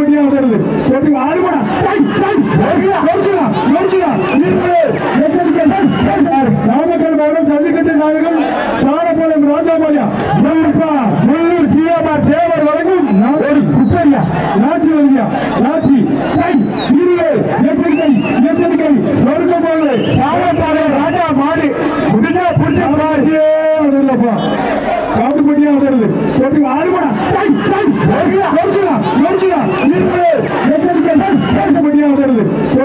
கொடியா வருது எனக்கு ஆளுமடா நாமக்கல் மாவட்டம் ஜல்லிக்கட்டு நாயகன் சாரபாளையம் ராஜாபாளையா உள்ளூர் ஜிஆர்ஆர் தேவர் வழங்கும் குப்பையா? நாச்சி வந்தியா நாச்சி. எச்சரிக்கை எச்சரிக்கை. சொர்க்க போகுது சாரபாளையம் ராஜா மாடு. முடிஞ்சா புரிஞ்சா காட்டுப்படியா வருது எனக்கு ஆளுமடா